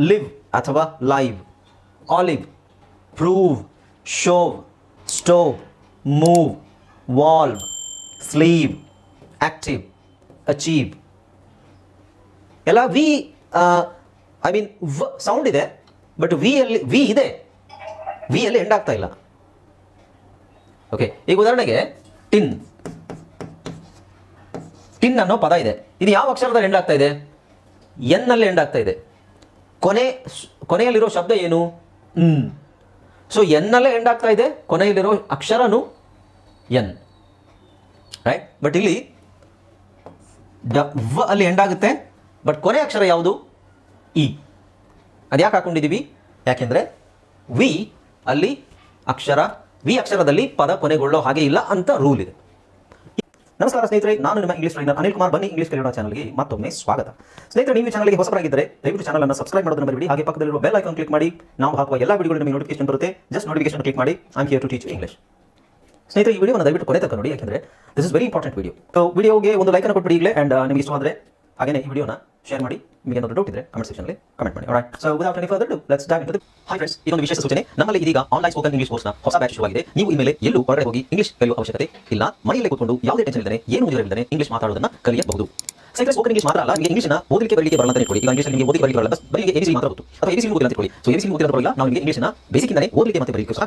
Live ಅಥವಾ live olive prove shove stove move valve sleeve active achieve ಎಲ್ಲ V I mean ವ sound ಇದೆ but V ಅಲ್ಲಿ V ಇದೆ. ವಿ ಅಲ್ಲಿ ಎಂಡ್ ಆಗ್ತಾ ಇಲ್ಲ. ಓಕೆ ಈಗ ಉದಾಹರಣೆಗೆ ಟಿನ್. ಟಿನ್ ಅನ್ನೋ ಪದ ಇದೆ. ಇದು ಯಾವ ಅಕ್ಷರದಲ್ಲಿ ಎಂಡ್ ಆಗ್ತಾ ಇದೆ? ಎನ್ನಲ್ಲಿ ಎಂಡ್ ಆಗ್ತಾ ಇದೆ. ಕೊನೆ ಕೊನೆಯಲ್ಲಿರೋ ಶಬ್ದ ಏನು? ಹ್ಮ್ ಸೊ ಎನ್ನಲ್ಲೇ ಎಂಡ್ ಆಗ್ತಾ ಇದೆ, ಕೊನೆಯಲ್ಲಿರೋ ಅಕ್ಷರನು ಎನ್. ರೈಟ್ ಬಟ್ ಇಲ್ಲಿ ಡ ವ ಅಲ್ಲಿ ಎಂಡ್ ಆಗುತ್ತೆ ಬಟ್ ಕೊನೆ ಅಕ್ಷರ ಯಾವುದು? ಇ. ಅದು ಯಾಕೆ ಹಾಕೊಂಡಿದ್ದೀವಿ ಯಾಕೆಂದರೆ ವಿ ಅಲ್ಲಿ ಅಕ್ಷರ, ವಿ ಅಕ್ಷರದಲ್ಲಿ ಪದ ಕೊನೆಗೊಳ್ಳೋ ಹಾಗೆ ಇಲ್ಲ ಅಂತ ರೂಲ್ ಇದೆ. ನಮಸ್ಕಾರ ಸ್ನೇಹಿತರೆ, ನಾನು ನಿಮ್ಮ ಇಂಗ್ಲಿಷ್ ಟ್ರೈನರ್ ಅನಿಲ್ ಕುಮಾರ್. ಬನ್ನಿ ಇಂಗ್ಲಿಷ್ ಕಲಿಯೋಣ ಚಾನಲ್ಗೆ ಮತ್ತೊಮ್ಮೆ ಸ್ವಾಗತ. ಸ್ನೇಹಿತರೆ, ನೀವು ಚಾನಲ್ಗೆ ಹೊಸಬರಾಗಿದ್ದರೆ ದಯವಿಟ್ಟು ಚಾನಲ್ ಅನ್ನು ಸಬ್ಸ್ಕ್ರೈಬ್ ಮಾಡೋದನ್ನು ಮರಿಬೇಡಿ. ಹಾಗೆ ಪಕ್ಕದಲ್ಲಿರುವ ಬೆಲ್ ಐಕಾನ್ ಕ್ಲಿಕ್ ಮಾಡಿ. ನಾವು ಹಾಕುವ ಎಲ್ಲ ವಿಡಿಯೋಗಳು ನಿಮಗೆ ನೋಟಿಫಿಕೇಶನ್ ಬರುತ್ತೆ. ಜಸ್ಟ್ ನೋಟಿಫಿಕೇಶನ್ ಕ್ಲಿಕ್ ಮಾಡಿ. I'm here to teach English ಸ್ನೇಹಿತರೆ, ಈ ವಿಡಿಯೋನ ದಯವಿಟ್ಟು ಕೊನೆ ತನಕ ನೋಡಿ. ಯಾಕಂದ್ರೆ this is very important video so ವಿಡಿಯೋಗೆ ಒಂದು ಲೈಕ್ ಅನ್ನು ಕೊಟ್ಬಿಡಿ ಈಗಲೇ. ಅಂಡ್ ನಿಮಗೆ ಇಷ್ಟವಾದರೆ ಹಾಗೇನೇ ಈ ವಿಡಿಯೋನ ಶೇರ್ ಮಾಡಿ. ನಿಮಗೆ ಏನಾದರೂ ಡೌಟ್ ಇದ್ರೆ ಕಮೆಂಟ್ ಸೆಕ್ಷನ್ ಕಮೆಂಟ್ ಮಾಡಿ. Right so without any further do let's dive into hi friends ಇದೊಂದು ವಿಶೇಷ ಸೂಚನೆ. ನಮ್ಮಲ್ಲಿ ಇದೀಗ ಆನ್ಲೈನ್ ಸ್ಪೋಕನ್ ಇಂಗ್ಲಿಷ್ ಕೋರ್ಸ್ನ ಹೊಸ ಬ್ಯಾಚ್ ಶುರುವಾಗಿದೆ ನೀವು ಇನ್ಮೇಲೆ ಎಲ್ಲೂ ಹೊರಗಡೆ ಹೋಗಿ ಇಂಗ್ಲಿಷ್ ಕಲಿಯುವ ಅವಶ್ಯಕತೆ ಇಲ್ಲ. ಮನೆಯಲ್ಲೇ ಕೂತ್ಕೊಂಡು ಯಾವುದೇ ಟೆನ್ಷನ್ ಇಲ್ಲದೆ ಏನು ಇಲ್ಲದೆ ಇಂಗ್ಲಿಷ್ ಮಾತಾಡೋದನ್ನ ಕಲಿಯಬಹುದು. ಸೈಕ್ಲಸ್ ಸ್ಪೋಕನ್ ಇಂಗ್ಲಿಷ್ ಮಾತ್ರ ಅಲ್ಲ, ನಿಮಗೆ ಇಂಗ್ಲಿಷ್ನ ಓದಲಿಕ್ಕೆ ಬರಲಿಕ್ಕೆ ಬರಲ್ಲ ಅಂತ ಹೇಳಿ ಈಗ ಇಂಗ್ಲಿಷ್ ನಿಮಗೆ ಓದಿ ಬರಲಿಕ್ಕೆ ಬರಲ್ಲ ಬಸ್ ಬರೀ ಎಬಿಸಿ ಮಾತ್ರ ಗೊತ್ತು ಅಥವಾ ಎಬಿಸಿ ಓದಿಲ್ಲ ಅಂತ ಹೇಳಿ ಸೊ ಎಬಿಸಿ ಓದಿಲ್ಲ ಬರಲ್ಲ ನಾವು ನಿಮಗೆ ಇಂಗ್ಲಿಷ್ನ ಬೇಸಿಕ್ಕಿಂದಲೇ ಓದಲಿಕ್ಕೆ ಮತ್ತೆ ಬರಲಿಕ್ಕೆ ಸಹ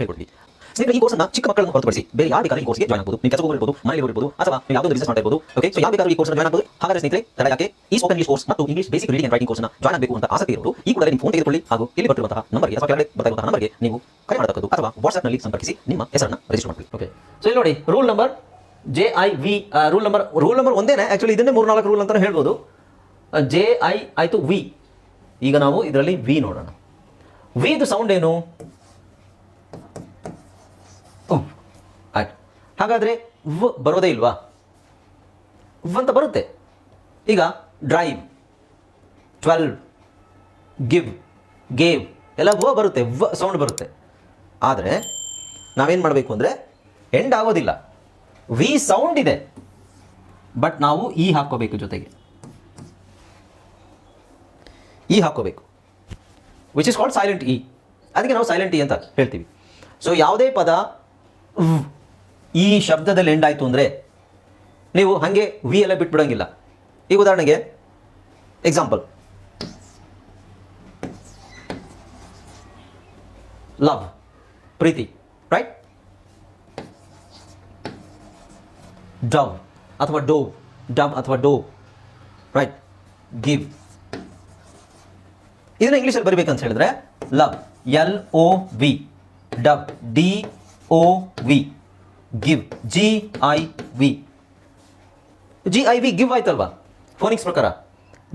ಸ್ನೇಹಿತರೆ, ಈ ಕೋರ್ಸ್ನ ಚಿಕ್ಕ ಮಕ್ಕಳನ್ನು ಹೊರತುಪಡಿಸಿ ಬೇರೆ ಯಾರು ಬೇಕಾದ್ರೂ ಈ ಕೋರ್ಸ್ಗೆ ಜಾಯ್ನ್ ಆಗಬಹುದು ನೀವು ಕೆಲಸ ಇರಬಹುದು ಮನೆಯಲ್ಲಿ ಇರಬಹುದು ಅಥವಾ ನೀವು ಯಾವುದೋ ಬಿಸಿನೆಸ್ ಮಾಡ್ತಾ ಇರಬಹುದು ಓಕೆ ಸೊ ಯಾವ ಬೇಕಾದ್ರೂ ಈ ಕೋರ್ಸ್ ಜಾಯ್ನ್ ಆಗಬಹುದು ಹಾಗಾದ್ರೆ ಸ್ನೇಹಿತರೆ, ತಡ ಯಾಕೆ? ಈ ಸ್ಪೋಕನ್ ಇಂಗ್ಲಿಷ್ ಕೋರ್ಸ್ ಮತ್ತು English basic reading and writing ಕೋರ್ಸ್ನ ಜಾಯ್ನ್ ಆಗಬೇಕು ಅಂತ ಆಸಕ್ತಿ ಇರೋರು, ಈ ಕೂಡಲೇ ನಿಮ್ಮ ಫೋನ್ ತೆಗೆದುಕೊಳ್ಳಿ ಹಾಗೂ ಇಲ್ಲಿ ಬರ್ತಿರುವಂತಹ ನಂಬರ್ಗೆ ಅಥವಾ ಕೆಳಗಡೆ ಬರ್ತಾ ನಂಬರ್ಗೆ ನೀವು ಕರೆ ಮಾಡತಕ್ಕದ್ದು ಅಥವಾ ವಾಟ್ಸ್ಆಪ್ನಲ್ಲಿ ಸಂಪರ್ಕಿಸಿ ನಿಮ್ಮ ಹೆಸರನ್ನ ರಿಜಿಸ್ಟರ್ ಮಾಡಿ ಓಕೆ ಸೊ ಇಲ್ಲಿ ನೋಡಿ rule number J I V rule number rule number ಒಂದೇನೆ. ಆಕ್ಚುಲಿ ಇದನ್ನೇ ಮೂರು ನಾಲ್ಕು ರೂಲ್ ಅಂತ ಹೇಳ್ಬೋದು ಜೆ ಐ ಆಯಿತು ವಿ ಈಗ ನಾವು ಇದರಲ್ಲಿ ವಿ ನೋಡೋಣ. ವಿದು ಸೌಂಡ್ ಏನು ಉಹ್. ಆಯ್ತು ಹಾಗಾದರೆ ವ್ ಬರೋದೇ ಇಲ್ವಾ? ವ್ ಅಂತ ಬರುತ್ತೆ. ಈಗ ಡ್ರೈವ್ ಟ್ವೆಲ್ವ್ ಗಿವ್ ಗೇವ್ ಎಲ್ಲ ವ ಬರುತ್ತೆ. ವ ಸೌಂಡ್ ಬರುತ್ತೆ. ಆದರೆ ನಾವೇನು ಮಾಡಬೇಕು ಅಂದರೆ ಎಂಡ್ ಆಗೋದಿಲ್ಲ. ವಿ ಸೌಂಡ್ ಇದೆ. ಬಟ್ ನಾವು ಈ ಹಾಕೋಬೇಕು ಜೊತೆಗೆ. ಇ ಹಾಕೋಬೇಕು which is called silent E ಅದಕ್ಕೆ ನಾವು ಸೈಲೆಂಟ್ ಇ ಅಂತ ಹೇಳ್ತೀವಿ. ಸೊ ಯಾವುದೇ ಪದ ಈ ಶಬ್ದದಲ್ಲಿ ಎಂಡ್ ಆಯಿತು ಅಂದರೆ ನೀವು ಹಾಗೆ ವಿ ಎಲ್ಲ ಬಿಟ್ಬಿಡೋಂಗಿಲ್ಲ. ಈಗ ಉದಾಹರಣೆಗೆ ಎಕ್ಸಾಂಪಲ್ ಲವ್ ಪ್ರೀತಿ ರೈಟ್ ಡವ್ ಅಥವಾ ಡೋ ಡಮ್ ಅಥವಾ ಡೋ ರೈಟ್ ಗಿವ್ ಇದನ್ನ ಇಂಗ್ಲೀಷಲ್ಲಿ ಬರಿಬೇಕಂತ ಹೇಳಿದ್ರೆ love L O V dove D O V give G I V G I V give ಆಯ್ತಲ್ವಾ? ಫೋನಿಕ್ಸ್ ಪ್ರಕಾರ.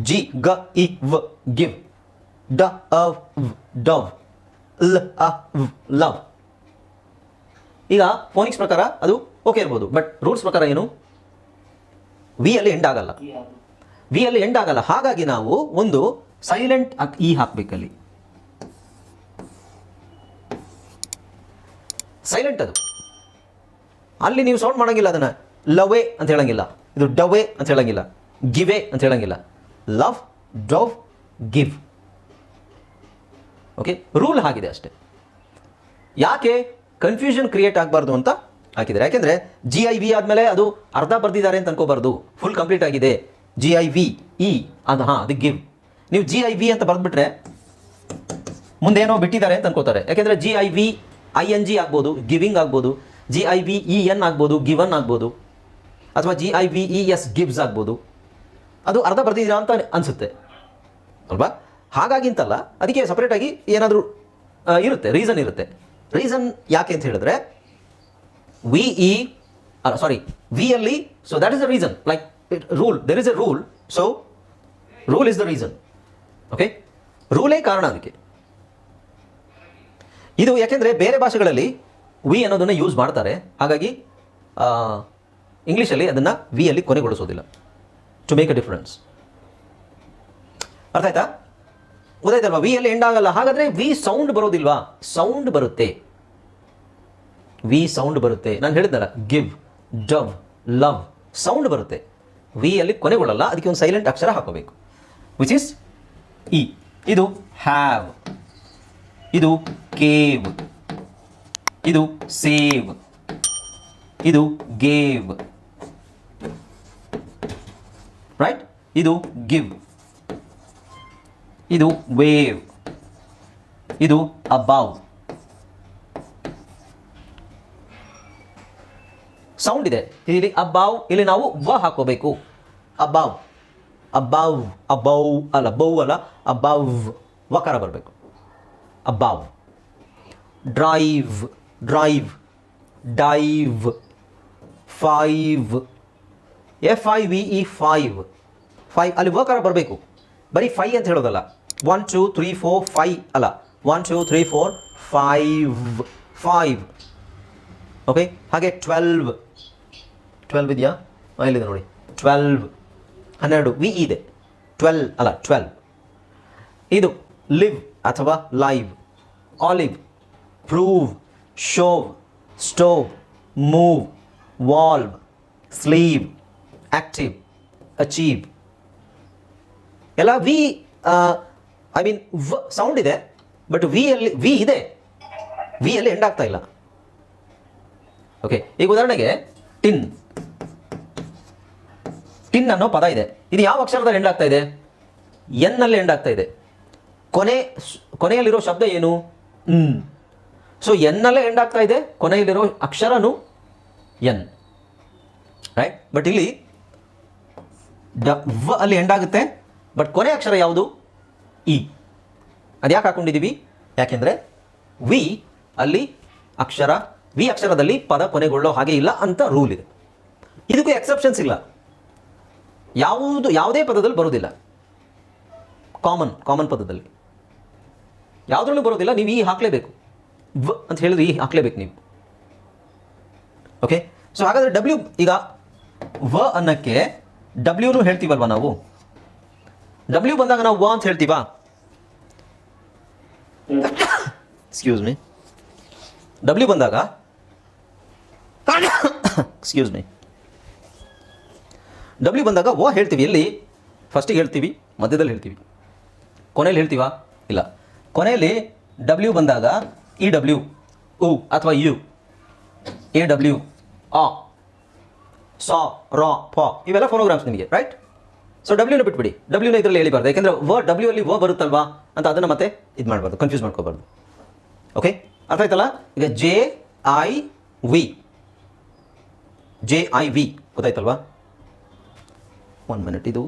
ಜಿ ಗ ಇ ವ್ ಗಿವ್ ಡ ಅ ಡವ್ ಲ್ ಅ ಲವ್ ಈಗ ಫೋನಿಕ್ಸ್ ಪ್ರಕಾರ ಅದು ಓಕೆ ಇರ್ಬೋದು. ಬಟ್ ರೂಲ್ಸ್ ಪ್ರಕಾರ ಏನು? ವಿ ಅಲ್ಲಿ ಎಂಡ್ ಆಗಲ್ಲ. ವಿ ಅಲ್ಲಿ ಎಂಡ್ ಆಗಲ್ಲ. ಹಾಗಾಗಿ ನಾವು ಒಂದು ಸೈಲೆಂಟ್ ಇ ಹಾಕ್ಬೇಕಲ್ಲಿ. ಸೈಲೆಂಟ್ ಅದು. ಅಲ್ಲಿ ನೀವು ಸೌಂಡ್ ಮಾಡಂಗಿಲ್ಲ ಅದನ್ನ. ಲವೆ ಅಂತ ಹೇಳಂಗಿಲ್ಲ. ಇದು ಡವೆ ಅಂತ ಹೇಳಂಗಿಲ್ಲ. ಗಿವೆ ಅಂತ ಹೇಳಂಗಿಲ್ಲ. Love, dove, give. Okay rule ಆಗಿದೆ ಅಷ್ಟೇ. ಯಾಕೆ? ಕನ್ಫ್ಯೂಷನ್ ಕ್ರಿಯೇಟ್ ಆಗಬಾರ್ದು ಅಂತ ಹಾಕಿದ್ದಾರೆ. ಯಾಕೆಂದ್ರೆ ಜಿ ಐ ವಿ ಆದಮೇಲೆ ಅದು ಅರ್ಧ ಬರ್ದಿದ್ದಾರೆ ಅಂತ ಅನ್ಕೋಬಾರ್ದು. ಫುಲ್ ಕಂಪ್ಲೀಟ್ ಆಗಿದೆ. ಜಿ ಐ ವಿ ಇ ಅದು ಹಾಂ, ಅದು ಗಿವ್. ನೀವು ಜಿ ಐ ವಿ ಅಂತ ಬರೆದ್ಬಿಟ್ರೆ ಮುಂದೇನೋ ಬಿಟ್ಟಿದ್ದಾರೆ ಅಂತ ಅನ್ಕೋತಾರೆ. ಯಾಕೆಂದ್ರೆ G I V I N G ಆಗ್ಬೋದು ಗಿವಿಂಗ್ ಆಗ್ಬೋದು. G I V E N ಆಗ್ಬೋದು ಗಿವನ್ ಆಗ್ಬೋದು, ಅಥವಾ G I V E S gives ಆಗ್ಬೋದು. ಅದು ಅರ್ಧ ಬರ್ದಿದ್ದೀರಾ ಅಂತ ಅನಿಸುತ್ತೆ. ಅಲ್ವಾ? ಹಾಗಾಗಿಂತಲ್ಲ ಅದಕ್ಕೆ ಸಪ್ರೇಟಾಗಿ ಏನಾದರೂ ಇರುತ್ತೆ ರೀಸನ್ ಇರುತ್ತೆ. ರೀಸನ್ ಯಾಕೆ ಅಂತ ಹೇಳಿದ್ರೆ ವಿ ಇ ಅಲ್ಲ ಸಾರಿ ವಿ ಅಲ್ಲಿ so that is the reason like rule there is a rule so rule is the reason okay ರೂಲೇ ಕಾರಣ ಅದಕ್ಕೆ. ಇದು ಯಾಕೆಂದರೆ ಬೇರೆ ಭಾಷೆಗಳಲ್ಲಿ ವಿ ಅನ್ನೋದನ್ನು ಯೂಸ್ ಮಾಡ್ತಾರೆ. ಹಾಗಾಗಿ ಇಂಗ್ಲೀಷಲ್ಲಿ ಅದನ್ನು ವಿ ಅಲ್ಲಿ ಕೊನೆಗೊಳಿಸೋದಿಲ್ಲ. ಟು ಮೇಕ್ ಅ ಡಿಫ್ರೆನ್ಸ್ ಅರ್ಥ ಆಯ್ತಾ? ಗೊತ್ತಾಯ್ತಲ್ವಾ? ವಿ ಅಲ್ಲಿ ಎಂಡ್ ಆಗಲ್ಲ. ಹಾಗಾದರೆ ವಿ ಸೌಂಡ್ ಬರೋದಿಲ್ವಾ? ಸೌಂಡ್ ಬರುತ್ತೆ. ವಿ ಸೌಂಡ್ ಬರುತ್ತೆ. ನಾನು ಹೇಳಿದ್ನಲ್ಲ ಗಿವ್ ಡವ್ ಲವ್ ಸೌಂಡ್ ಬರುತ್ತೆ. ವಿ ಅಲ್ಲಿ ಕೊನೆಗೊಳ್ಳಲ್ಲ. ಅದಕ್ಕೆ ಒಂದು ಸೈಲೆಂಟ್ ಅಕ್ಷರ ಹಾಕೋಬೇಕು. ವಿಚ್ ಇಸ್ ಇ ಇದು ಹ್ಯಾವ್ ಇದು ಕೇವ್ ಇದು ಸೇವ್. ಇದು ಗೇವ್. ರೈಟ್ ಇದು ಗಿವ್. ಇದು ವೇವ್. ಇದು ಅಬೌವ್. ಸೌಂಡ್ ಇದೆ. ಇಲ್ಲಿ ಅಬಾವ್, ಇಲ್ಲಿ ನಾವು ವ ಹಾಕೋಬೇಕು. ಅಬಾವ್. ಅಬೌವ್ ಅಬೌ ಅಲ್ಲ ಬೌ ಅಲ್ಲ, ಅಬೌವ್. ವಕಾರ ಬರಬೇಕು. Above. Drive drive dive five F I V E five five ಅಲ್ಲಿ ವಕಾರ ಬರಬೇಕು. ಬರೀ ಫೈ ಅಂತ ಹೇಳೋದಲ್ಲ. ಒನ್ ಟೂ ತ್ರೀ ಫೋರ್ ಫೈ ಅಲ್ಲ. One two three four five five okay ಹಾಗೆ ಟ್ವೆಲ್ವ್ ಟ್ವೆಲ್ವ್ ಇದೆಯಾ? ಇಲ್ಲಿದೆ ನೋಡಿ. ಟ್ವೆಲ್ವ್ ಹನ್ನೆರಡು. ವಿ ಇದೆ. ಟ್ವೆಲ್ ಅಲ್ಲ ಟ್ವೆಲ್ವ್ ಇದು ಲಿವ್ ಅಥವಾ live olive prove shove, stove, move, valve, sleeve, active, achieve. ಎಲ್ಲ ವಿ ಐ ಮೀನ್ ವ, ಸೌಂಡ್ ಇದೆ, ಬಟ್ ವಿ ಅಲ್ಲಿ, ವಿ ಇದೆ. ವಿ ಅಲ್ಲಿ ಎಂಡ್ ಆಗ್ತಾ ಇಲ್ಲ. ಓಕೆ ಈಗ ಉದಾಹರಣೆಗೆ ಟಿನ್. ಟಿನ್ ಅನ್ನೋ ಪದ ಇದೆ. ಇದು ಯಾವ ಅಕ್ಷರದಲ್ಲಿ ಎಂಡ್ ಆಗ್ತಾ ಇದೆ? ಎನ್ನಲ್ಲಿ ಎಂಡ್ ಆಗ್ತಾ ಇದೆ. ಕೊನೆ, ಕೊನೆಯಲ್ಲಿರೋ ಶಬ್ದ ಏನು? ಸೊ ಎನ್ನಲ್ಲೇ ಎಂಡ್ ಆಗ್ತಾ ಇದೆ. ಕೊನೆಯಲ್ಲಿರೋ ಅಕ್ಷರನು ಎನ್ ರೈಟ್ ಬಟ್ ಇಲ್ಲಿ ಡ, ವ ಅಲ್ಲಿ ಎಂಡ್ ಆಗುತ್ತೆ. ಬಟ್ ಕೊನೆ ಅಕ್ಷರ ಯಾವುದು? ಇ ಅದು ಯಾಕೆ ಹಾಕೊಂಡಿದ್ದೀವಿ ಯಾಕೆಂದರೆ ವಿ ಅಲ್ಲಿ ಅಕ್ಷರ ವಿ ಅಕ್ಷರದಲ್ಲಿ ಪದ ಕೊನೆಗೊಳ್ಳೋ ಹಾಗೆ ಇಲ್ಲ ಅಂತ ರೂಲ್ ಇದೆ. ಇದಕ್ಕೂ ಎಕ್ಸೆಪ್ಷನ್ಸ್ ಇಲ್ಲ. ಯಾವುದು, ಯಾವುದೇ ಪದದಲ್ಲಿ ಬರೋದಿಲ್ಲ ಕಾಮನ್ ಕಾಮನ್ ಪದದಲ್ಲಿ. ಯಾವುದ್ರಲ್ಲೂ ಬರೋದಿಲ್ಲ ನೀವು ಈ ಹಾಕಲೇಬೇಕು. ವ್ ಅಂತ ಹೇಳಿದ್ರೆ ಈ ಹಾಕಲೇಬೇಕು ನೀವು. ಓಕೆ ಸೊ ಹಾಗಾದ್ರೆ ಡಬ್ಲ್ಯೂ ಈಗ ವ ಅನ್ನಕ್ಕೆ ಡಬ್ಲ್ಯೂನು ಹೇಳ್ತೀವಲ್ವ ನಾವು? ಡಬ್ಲ್ಯೂ ಬಂದಾಗ ನಾವು ವ ಅಂತ ಹೇಳ್ತೀವಾ? ಎಕ್ಸ್ಕ್ಯೂಸ್ ಮೀ ಡಬ್ಲ್ಯೂ ಬಂದಾಗ ಎಕ್ಸ್ಕ್ಯೂಸ್ ಮೀ ಡಬ್ಲ್ಯೂ ಬಂದಾಗ ವ ಹೇಳ್ತೀವಿ. ಎಲ್ಲಿ? ಫಸ್ಟಿಗೆ ಹೇಳ್ತೀವಿ, ಮಧ್ಯದಲ್ಲಿ ಹೇಳ್ತೀವಿ. ಕೊನೆಯಲ್ಲಿ ಹೇಳ್ತೀವಾ? ಇಲ್ಲ. ಕೊನೆಯಲ್ಲಿ ಡಬ್ಲ್ಯೂ ಬಂದಾಗ ಇ ಡಬ್ಲ್ಯೂ ಉ ಅಥವಾ ಯು ಎ ಡಬ್ಲ್ಯೂ ಆ ಸಾ ರಾ ಪ ಇವೆಲ್ಲ ಫೋನೋಗ್ರಾಮ್ಸ್ ನಿಮಗೆ ರೈಟ್ ಸೊ ಡಬ್ಲ್ಯೂನ ಬಿಟ್ಬಿಡಿ. ಡಬ್ಲ್ಯೂನ ಇದರಲ್ಲಿ ಹೇಳಿಬಾರ್ದು ಯಾಕೆಂದರೆ ವ ಡಬ್ಲ್ಯೂ ಅಲ್ಲಿ ವ ಬರುತ್ತಲ್ವಾ ಅಂತ ಅದನ್ನು ಮತ್ತೆ ಇದು ಮಾಡಬಾರ್ದು ಕನ್ಫ್ಯೂಸ್ ಮಾಡ್ಕೋಬಾರ್ದು. ಓಕೆ ಅರ್ಥ ಆಯ್ತಲ್ಲ? ಈಗ J I V J I V ಗೊತ್ತಾಯ್ತಲ್ವಾ? One minute ಇದು.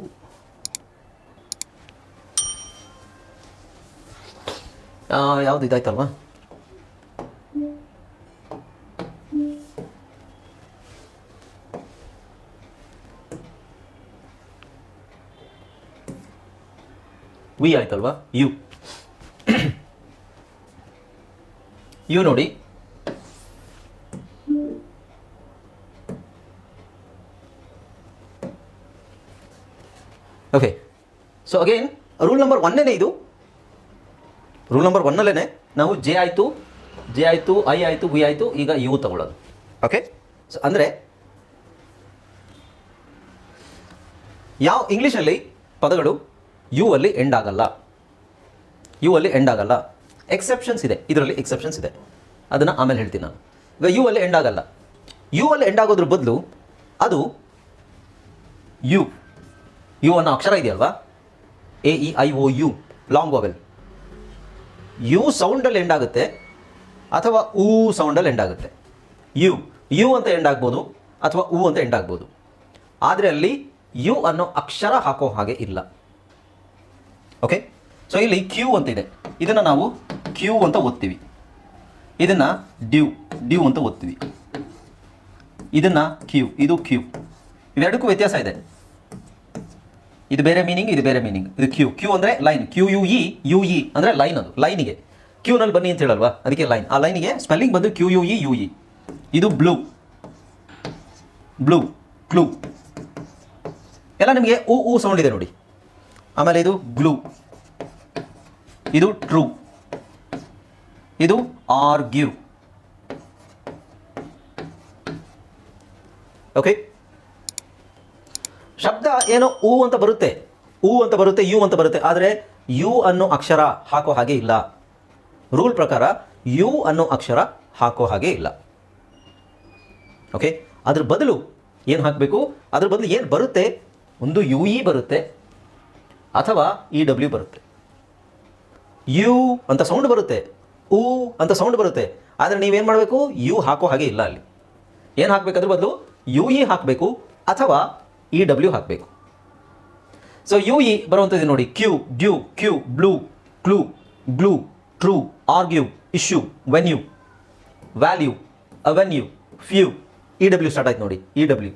ಯಾವ್ದು ಇದಾಯ್ತಲ್ವಾ? ವಿ ಆಯ್ತಲ್ವಾ? ಯು ಯು ನೋಡಿ. Okay so again rule number ಒನ್ನೇ ಇದು? ರೂಲ್ ನಂಬರ್ ಒನ್ನಲ್ಲೇ ನಾವು ಜೆ ಆಯಿತು ಜೆ ಆಯಿತು ಐ ಆಯಿತು ವಿ ಆಯಿತು, ಈಗ ಯು ತಗೊಳ್ಳೋದು. ಓಕೆ ಸೊ ಅಂದರೆ ಯಾವ ಇಂಗ್ಲೀಷಲ್ಲಿ ಪದಗಳು ಯು ಅಲ್ಲಿ ಎಂಡ್ ಆಗಲ್ಲ. ಯು ಅಲ್ಲಿ ಎಂಡ್ ಆಗಲ್ಲ. ಎಕ್ಸೆಪ್ಷನ್ಸ್ ಇದೆ. ಇದರಲ್ಲಿ ಎಕ್ಸೆಪ್ಷನ್ಸ್ ಇದೆ. ಅದನ್ನು ಆಮೇಲೆ ಹೇಳ್ತೀನಿ ನಾನು. ಈಗ ಯು ಅಲ್ಲಿ ಎಂಡ್ ಆಗಲ್ಲ. ಯು ಅಲ್ಲಿ ಎಂಡ್ ಆಗೋದ್ರ ಬದಲು ಅದು ಯು ಯು ಅನ್ನೋ ಅಕ್ಷರ ಇದೆಯಲ್ವಾ? A E I O U long vowel U ಸೌಂಡಲ್ಲಿ end ಆಗುತ್ತೆ ಅಥವಾ ಊ ಸೌಂಡಲ್ಲಿ ಎಂಡ್ ಆಗುತ್ತೆ. ಯು ಯು ಅಂತ ಎಂಡ್ ಆಗ್ಬೋದು ಅಥವಾ ಊ ಅಂತ ಎಂಡ್ ಆಗ್ಬೋದು. ಆದರೆ ಅಲ್ಲಿ ಯು ಅನ್ನೋ ಅಕ್ಷರ ಹಾಕೋ ಹಾಗೆ ಇಲ್ಲ. ಓಕೆ ಸೊ ಇಲ್ಲಿ ಕ್ಯೂ ಅಂತ ಇದೆ. ಇದನ್ನು ನಾವು ಕ್ಯೂ ಅಂತ ಓದ್ತೀವಿ. ಇದನ್ನು ಡ್ಯೂ ಡ್ಯೂ ಅಂತ ಓದ್ತೀವಿ. ಇದನ್ನು ಕ್ಯೂ ಇದು ಕ್ಯೂ ಇವೆರಡಕ್ಕೂ ವ್ಯತ್ಯಾಸ ಇದೆ. ಇದು ಬೇರೆ ಮೀನಿಂಗ್ ಇದು ಬೇರೆ ಮೀನಿಂಗ್ ಇದು ಕ್ಯೂ ಕ್ಯೂ ಅಂದರೆ line Q U E U E ಅಂದರೆ ಲೈನ್ ಅದು. ಲೈನಿಗೆ ಕ್ಯೂನಲ್ಲಿ ಬನ್ನಿ ಅಂತ ಹೇಳಲ್ವಾ? ಅದಕ್ಕೆ ಲೈನ್ ಆ ಲೈನಿಗೆ ಸ್ಪೆಲ್ಲಿಂಗ್ ಬಂದು Q U E U E ಇದು ಬ್ಲೂ ಬ್ಲೂ ಕ್ಲೂ ಎಲ್ಲ ನಿಮಗೆ ಊ ಊ ಸೌಂಡ್ ಇದೆ ನೋಡಿ. ಆಮೇಲೆ ಇದು ಗ್ಲೂ ಇದು ಟ್ರೂ ಇದು ಆರ್ಗ್ಯೂ ಓಕೆ ಶಬ್ದ ಏನೋ? ಊ ಅಂತ ಬರುತ್ತೆ. ಊ ಅಂತ ಬರುತ್ತೆ, ಯು ಅಂತ ಬರುತ್ತೆ. ಆದರೆ ಯು ಅನ್ನೋ ಅಕ್ಷರ ಹಾಕೋ ಹಾಗೆ ಇಲ್ಲ. ರೂಲ್ ಪ್ರಕಾರ ಯು ಅನ್ನೋ ಅಕ್ಷರ ಹಾಕೋ ಹಾಗೆ ಇಲ್ಲ. ಓಕೆ ಅದ್ರ ಬದಲು ಏನು ಹಾಕಬೇಕು? ಅದ್ರ ಬದಲು ಏನು ಬರುತ್ತೆ? ಒಂದು ಯು ಇ ಬರುತ್ತೆ. ಅಥವಾ ಇ ಡಬ್ಲ್ಯೂ ಬರುತ್ತೆ. ಯು ಅಂತ ಸೌಂಡ್ ಬರುತ್ತೆ. ಉ ಅಂತ ಸೌಂಡ್ ಬರುತ್ತೆ. ಆದರೆ ನೀವೇನು ಮಾಡಬೇಕು? ಯು ಹಾಕೋ ಹಾಗೆ ಇಲ್ಲ ಅಲ್ಲಿ. ಏನು ಹಾಕಬೇಕು ಅದ್ರ ಬದಲು ಯು ಇ ಹಾಕಬೇಕು ಅಥವಾ ಇ ಡಬ್ಲ್ಯೂ ಹಾಕಬೇಕು. ಸೊ ಯು ಇ ಬರುವಂಥದ್ದು ನೋಡಿ. Queue due queue blue clue glue true argue issue venue value avenue few E W start ಆಯ್ತು ನೋಡಿ. ಇ ಡಬ್ಲ್ಯೂ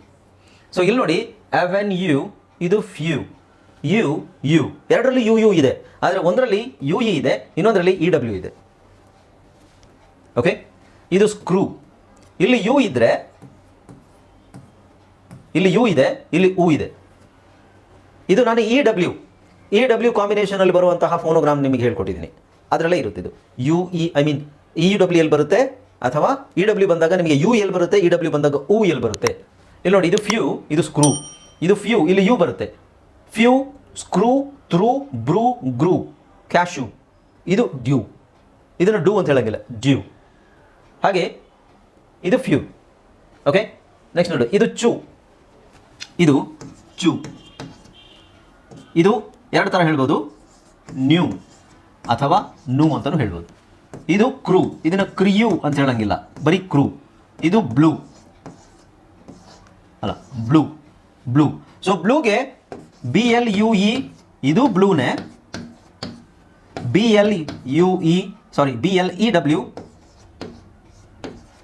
ಸೊ ಇಲ್ಲಿ ನೋಡಿ ಅವೆನ್ ಯು ಇದು ಫ್ಯೂ ಯು ಯು. ಎರಡರಲ್ಲಿ ಯು ಯು ಇದೆ. ಆದರೆ ಒಂದರಲ್ಲಿ ಯು, ಇ ಇದೆ. ಇನ್ನೊಂದರಲ್ಲಿ ಇ, ಡಬ್ಲ್ಯೂ ಇದೆ. ಓಕೆ ಇದು ಸ್ಕ್ರೂ ಇಲ್ಲಿ ಯು ಇದ್ದರೆ ಇಲ್ಲಿ ಯು ಇದೆ, ಇಲ್ಲಿ ಉ ಇದೆ. ಇದು ನಾನು ಇ, ಡಬ್ಲ್ಯೂ. ಇ, ಡಬ್ಲ್ಯೂ ಕಾಂಬಿನೇಷನಲ್ಲಿ ಬರುವಂತಹ ಫೋನೋಗ್ರಾಮ್ ನಿಮಗೆ ಹೇಳ್ಕೊಟ್ಟಿದ್ದೀನಿ. ಅದರಲ್ಲೇ ಇರುತ್ತಿದ್ದು. U, E I mean E W L ಬರುತ್ತೆ ಅಥವಾ ಇ ಡಬ್ಲ್ಯೂ ಬಂದಾಗ ನಿಮಗೆ ಯು, ಎಲ್ ಬರುತ್ತೆ, ಇ ಡಬ್ಲ್ಯೂ ಬಂದಾಗ ಉ, ಎಲ್ ಬರುತ್ತೆ. ಇಲ್ಲಿ ನೋಡಿ, ಇದು ಫ್ಯೂ ಇದು ಸ್ಕ್ರೂ ಇದು ಫ್ಯೂ ಇಲ್ಲಿ ಯು ಬರುತ್ತೆ. Few screw through brew grew cashew ಇದು ಡ್ಯೂ ಇದನ್ನು ಡೂ ಅಂತ ಹೇಳಂಗಿಲ್ಲ. ಡ್ಯೂ ಹಾಗೆ, ಇದು ಫ್ಯೂ ಓಕೆ ನೆಕ್ಸ್ಟ್ ನೋಡಿ. ಇದು ಚೂ ಇದು ಚೂ ಇದು ಎರಡು ಥರ ಹೇಳ್ಬೋದು. ನ್ಯೂ ಅಥವಾ ನೂ ಅಂತಲೂ ಹೇಳ್ಬೋದು. ಇದು ಕ್ರೂ ಇದನ್ನು ಕ್ರಿಯು ಅಂತ ಹೇಳಂಗಿಲ್ಲ. ಬರೀ ಕ್ರೂ ಇದು ಬ್ಲೂ ಅಲ್ಲ ಬ್ಲೂ ಬ್ಲೂ ಸೊ ಬ್ಲೂಗೆ ಬಿ ಎಲ್ ಯು ಇ ಇದು ಬ್ಲೂನೇ B L U E sorry B L E W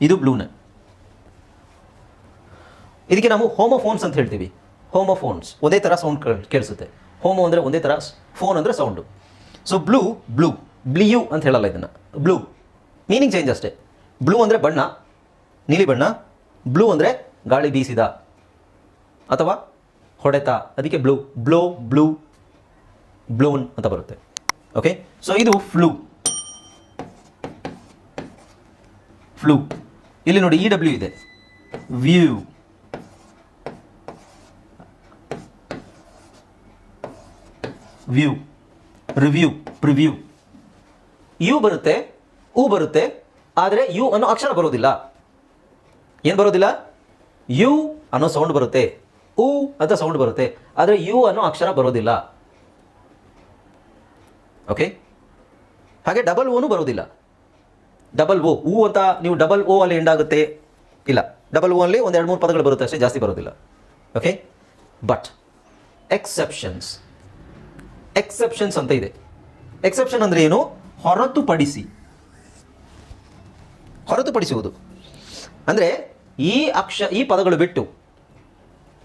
ಇದು ಬ್ಲೂನೇ ಇದಕ್ಕೆ ನಾವು ಹೋಮೋಫೋನ್ಸ್ ಅಂತ ಹೇಳ್ತೀವಿ. ಹೋಮೋಫೋನ್ಸ್ ಒಂದೇ ಥರ ಸೌಂಡ್ ಕೇಳಿಸುತ್ತೆ. ಹೋಮೋ ಅಂದರೆ ಒಂದೇ ಥರ ಫೋನ್ ಅಂದರೆ ಸೌಂಡು ಸೊ ಬ್ಲೂ ಬ್ಲೂ ಬ್ಲಿಯು ಅಂತ ಹೇಳಲ್ಲ ಇದನ್ನು. ಬ್ಲೂ ಮೀನಿಂಗ್ ಚೇಂಜ್ ಅಷ್ಟೇ. ಬ್ಲೂ ಅಂದರೆ ಬಣ್ಣ, ನೀಲಿ ಬಣ್ಣ ಬ್ಲೂ ಅಂದರೆ ಗಾಳಿ ಬೀಸಿದ, ಅಥವಾ ಹೊಡೆತ, ಅದಕ್ಕೆ ಬ್ಲೂ, ಬ್ಲೋ, ಬ್ಲೂ, ಬ್ಲೋನ್ ಅಂತ ಬರುತ್ತೆ. ಓಕೆ ಸೊ ಇದು ಫ್ಲೂ. ಫ್ಲೂ. ಇಲ್ಲಿ ನೋಡಿ ಇ ಡಬ್ಲ್ಯೂ ಇದೆ. View view review preview U ಬರುತ್ತೆ ಉ ಬರುತ್ತೆ, ಆದರೆ ಯು ಅನ್ನೋ ಅಕ್ಷರ ಬರೋದಿಲ್ಲ. ಏನು ಬರೋದಿಲ್ಲ? ಯು ಅನ್ನೋ ಸೌಂಡ್ ಬರುತ್ತೆ. ಉ ಅಂತ ಸೌಂಡ್ ಬರುತ್ತೆ. ಆದರೆ ಯು ಅನ್ನೋ ಅಕ್ಷರ ಬರೋದಿಲ್ಲ. ಓಕೆ ಹಾಗೆ ಡಬಲ್ ಓನು ಬರೋದಿಲ್ಲ. ಡಬಲ್ ಓ, ಊ ಅಂತ ನೀವು ಡಬಲ್ ಓ ಅಲ್ಲಿ ಎಂಡ್ ಆಗುತ್ತೆ. ಇಲ್ಲ ಡಬಲ್ ಓ ಅಲ್ಲಿ ಒಂದು ಎರಡು ಮೂರು ಪದಗಳು ಬರುತ್ತೆ ಅಷ್ಟೇ, ಜಾಸ್ತಿ ಬರೋದಿಲ್ಲ. ಓಕೆ ಬಟ್ ಎಕ್ಸೆಪ್ಷನ್ಸ್ ಎಕ್ಸೆಪ್ಷನ್ಸ್ ಅಂತ ಇದೆ. ಎಕ್ಸೆಪ್ಷನ್ ಅಂದರೆ ಏನು? ಹೊರತುಪಡಿಸಿ. ಹೊರತುಪಡಿಸುವುದು. ಅಂದರೆ ಈ ಅಕ್ಷ, ಈ ಪದಗಳು ಬಿಟ್ಟು